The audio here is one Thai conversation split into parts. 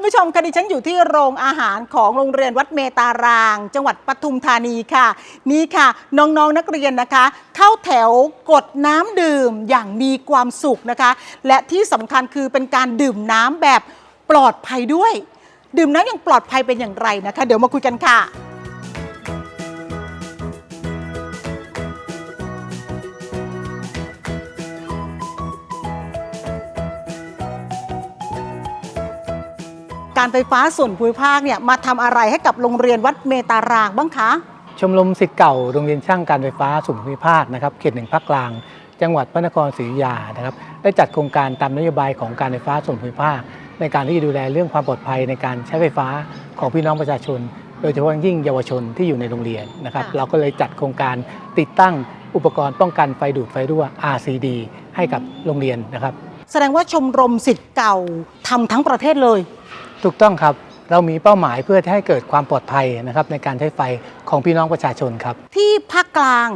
คุณผู้ชมคะดิฉันอยู่ที่โรงอาหารของโรงเรียนวัดเมตาราง จังหวัดปทุมธานีค่ะ นี่ค่ะ น้องๆนนักเรียนนะคะ เข้าแถวกดน้ำดื่มอย่างมีความสุขนะคะ และที่สำคัญคือเป็นการดื่มน้ำแบบปลอดภัยด้วย ดื่มน้ำอย่างปลอดภัยเป็นอย่างไรนะคะ เดี๋ยวมาคุยกันค่ะ การไฟฟ้าส่วนภูมิภาคเนี่ยมาทำอะไรให้กับโรงเรียนวัดเมตารางบ้างคะชมรมสิทธิ์เก่าโรงเรียนช่างการไฟฟ้าส่วนภูมิภาคนะครับเขตหนึ่งภาคกลาง จังหวัดพระนครศรีอยุธยานะครับได้จัดโครงการตามนโยบายของการไฟฟ้าส่วนภูมิภาค ในการที่จะดูแลเรื่องความปลอดภัยในการใช้ไฟฟ้าของพี่น้องประชาชน โดยเฉพาะอย่างยิ่งเยาวชนที่อยู่ในโรงเรียนนะครับค่ะเราก็เลยจัดโครงการติดตั้งอุปกรณ์ป้องกันไฟดูดไฟรั่ว RCD ให้กับโรงเรียนนะครับแสดงว่าชมรมสิทธิ์เก่าทำทั้งประเทศเลย ถูกต้องครับเรามีเป้าหมายเพื่อให้เกิดความปลอดภัยนะครับในการใช้ไฟของพี่น้องประชาชนครับ ที่ภาคกลาง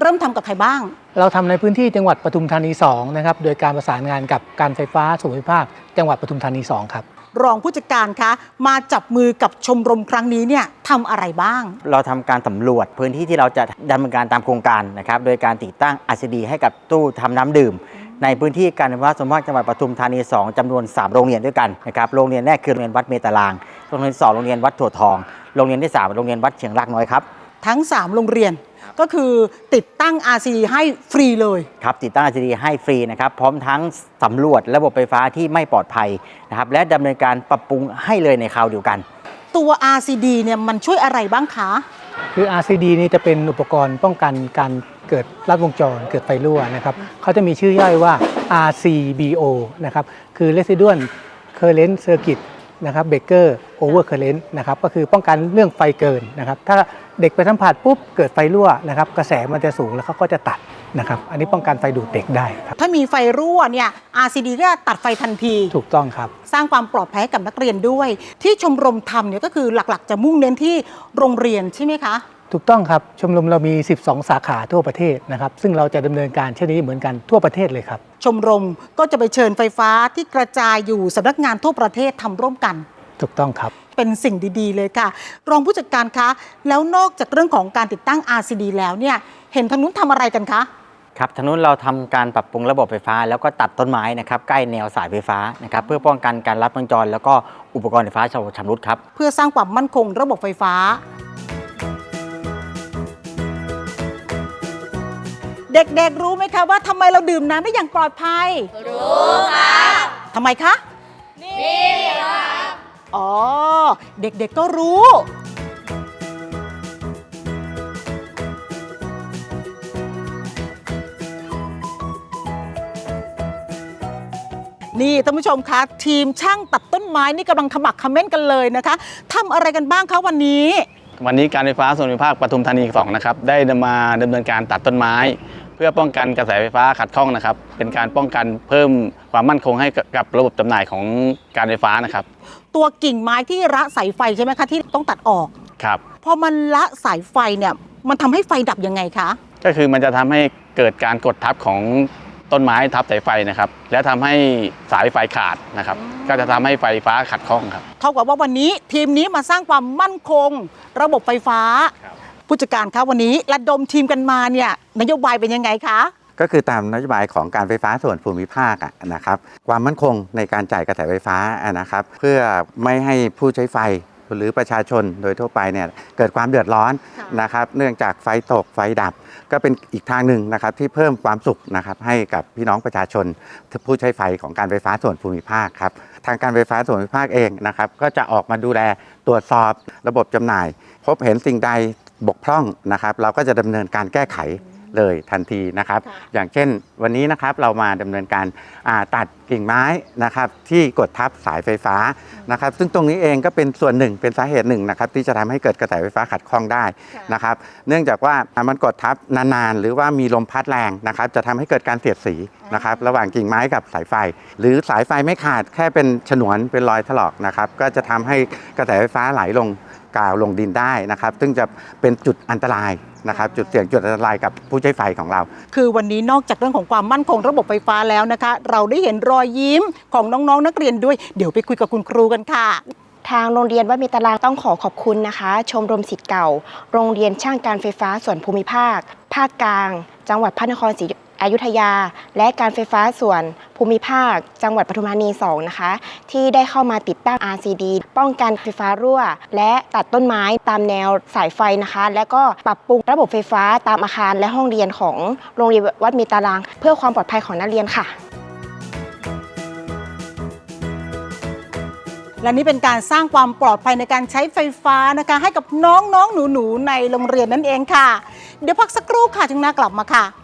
เริ่มทำกับใครบ้าง เราทำในพื้นที่จังหวัดปทุมธานี2นะครับโดยการประสานงานกับการไฟฟ้าส่วนภูมิภาค จังหวัดปทุมธานี2ครับรองผู้จัดการคะมาจับมือกับชมรมครั้งนี้เนี่ยทำอะไรบ้าง เราทำการสำรวจพื้นที่ที่เราจะดำเนินการตามโครงการนะครับโดยการติดตั้ง RCD ให้กับตู้ทำน้ำดื่ม ในพื้นที่การไฟฟ้าส่วนภูมิภาคจังหวัดปทุมธานี 2จำนวน 3 โรงเรียนด้วยกันนะครับโรงเรียนแรกคือโรงเรียนวัดเมตาราง โรงเรียนที่สองโรงเรียนวัดถั่วทอง โรงเรียนที่สามโรงเรียนวัดเชียงรากน้อยครับทั้ง 3 โรงเรียนก็คือติดตั้ง RC ให้ฟรีเลย ครับ ติดตั้ง RCD ให้ฟรีนะครับ พร้อมทั้งสำรวจระบบไฟฟ้าที่ไม่ปลอดภัยนะครับและดำเนินการปรับปรุงให้เลยในคราวเดียวกัน ตัว RCD เนี่ยมันช่วยอะไรบ้างคะ คือ RCD นี่จะเป็นอุปกรณ์ป้องกันการ เกิดลัดวงจรเกิดไฟรั่วนะครับเขาจะมีชื่อย่อยว่า RCBO นะครับคือ Residual Current Circuit นะครับ Breaker Over Current นะครับก็คือป้องกันเรื่องไฟเกินนะครับถ้าเด็กไปสัมผัสปุ๊บเกิดไฟรั่วนะครับกระแสมันจะสูงแล้วเขาก็จะตัดนะครับอันนี้ป้องกันไฟดูดเด็กได้ครับถ้ามีไฟรั่วเนี่ย RCD ก็ตัดไฟทันที ถูกต้องครับ สร้างความปลอดภัยให้กับนักเรียนด้วย ที่ชมรมทำเนี่ยก็คือหลักๆ จะมุ่งเน้นที่โรงเรียนใช่ไหมคะ ถูกต้องครับชมรมเรามี 12 สาขาทั่วประเทศนะครับ ซึ่งเราจะดำเนินการเช่นนี้เหมือนกันทั่วประเทศเลยครับ ชมรมก็จะไปเชิญไฟฟ้าที่กระจายอยู่สำนักงานทั่วประเทศทำร่วมกัน ถูกต้องครับ เป็นสิ่งดีๆ เลยค่ะ รองผู้จัดการคะแล้วนอกจากเรื่องของการติดตั้ง RCD แล้วเนี่ยเห็นทางนู้นทำอะไรกันคะครับทางนู้นเราทำการปรับปรุงระบบไฟฟ้า แล้วก็ตัดต้นไม้นะครับใกล้แนวสายไฟฟ้านะครับเพื่อป้องกันการลัดวงจร แล้วก็อุปกรณ์ไฟฟ้าชำรุดครับเพื่อสร้างความมั่นคงระบบไฟฟ้า เด็กๆ รู้ไหมคะว่าทำไมเราดื่มน้ำได้อย่างปลอดภัย รู้ค่ะทำไมคะ นี่ค่ะอ๋อ เด็กๆก็รู้ นี่ท่านผู้ชมคะ ทีมช่างตัดต้นไม้นี่กำลังขมักเขม้นกันเลยนะคะทำอะไรกันบ้างคะวันนี้ วันนี้การไฟฟ้าส่วนภูมิภาคปทุมธานี2นะครับได้มาดำเนินการตัดต้นไม้ เพื่อป้องกันกระแสไฟฟ้าขัดข้องนะครับ เป็นการป้องกันเพิ่มความมั่นคงให้กับระบบจำหน่ายของการไฟฟ้านะครับ ตัวกิ่งไม้ที่ระสายไฟใช่ไหมคะที่ต้องตัดออกครับพอมันละสายไฟเนี่ยมันทำให้ไฟดับยังไงคะก็คือมันจะทำให้เกิดการกดทับของ ต้นไม้ทับสายไฟนะครับ และทำให้สายไฟขาดนะครับ ก็จะทำให้ไฟฟ้าขัดข้องครับเท่ากับว่าวันนี้ทีมนี้มาสร้างความมั่นคง ระบบไฟฟ้าครับผู้จัดการคะวันนี้ระดมทีมกันมาเนี่ยนโยบายเป็นยังไงคะก็คือตามนโยบายของการไฟฟ้าส่วนภูมิภาคอะนะครับ ความมั่นคงในการจ่ายกระแสไฟฟ้าอะนะครับ เพื่อไม่ให้ผู้ใช้ไฟ หรือประชาชนโดยทั่วไปเนี่ยเกิดความเดือดร้อนค่ะนะครับ เนื่องจากไฟตกไฟดับ ก็เป็นอีกทางหนึ่งนะครับที่เพิ่มความสุขนะครับให้กับพี่น้องประชาชนผู้ใช้ไฟของการไฟฟ้าส่วนภูมิภาคครับทางการไฟฟ้าส่วนภูมิภาคเองนะครับก็จะออกมาดูแลตรวจสอบระบบจำหน่าย พบเห็นสิ่งใดบกพร่องนะครับ เราก็จะดำเนินการแก้ไข เลยทันทีนะครับค่ะอย่างเช่นวันนี้นะครับเรามาดำเนินการอ่าตัดกิ่งไม้นะครับที่กดทับสายไฟฟ้านะครับ ซึ่งตรงนี้เองก็เป็นส่วนหนึ่งเป็นสาเหตุหนึ่งนะครับที่จะทำให้เกิดกระแสไฟฟ้าขัดข้องได้นะครับ เนื่องจากว่าอ่ามันกดทับนานๆ หรือว่ามีลมพัดแรงนะครับ จะทำให้เกิดการเสียดสีนะครับระหว่างกิ่งไม้กับสายไฟ หรือสายไฟไม่ขาดแค่เป็นฉนวนเป็นรอยถลอกนะครับก็จะทำให้กระแสไฟฟ้าไหลลง กาวลงดินได้นะครับ ซึ่งจะเป็นจุดอันตรายนะครับ จุดเสี่ยงจุดอันตรายกับผู้ใช้ไฟของเรา คือวันนี้นอกจากเรื่องของความมั่นคงระบบไฟฟ้าแล้วนะคะ เราได้เห็นรอยยิ้มของน้องๆนักเรียนด้วย เดี๋ยวไปคุยกับคุณครูกันค่ะทางโรงเรียนวัดมีตารางต้องขอขอบคุณนะคะ ชมรมสิทธิ์เก่า โรงเรียนช่างการไฟฟ้าส่วนภูมิภาค ภาคกลาง จังหวัดพระนครศรีอยุธยา และการไฟฟ้าส่วน ภูมิภาค จังหวัดปทุมธานี 2 นะคะ ที่ได้เข้ามาติดตั้ง RCD ป้องกันไฟฟ้ารั่ว และตัดต้นไม้ตามแนวสายไฟนะคะ และก็ปรับปรุงระบบไฟฟ้าตามอาคารและห้องเรียนของโรงเรียนวัดมีตาราง เพื่อความปลอดภัยของนักเรียนค่ะ และนี่เป็นการสร้างความปลอดภัยในการใช้ไฟฟ้านะคะ ให้กับน้องๆหนูๆในโรงเรียนนั่นเองค่ะ เดี๋ยวพักสักครู่ค่ะจึงนากลับมาค่ะ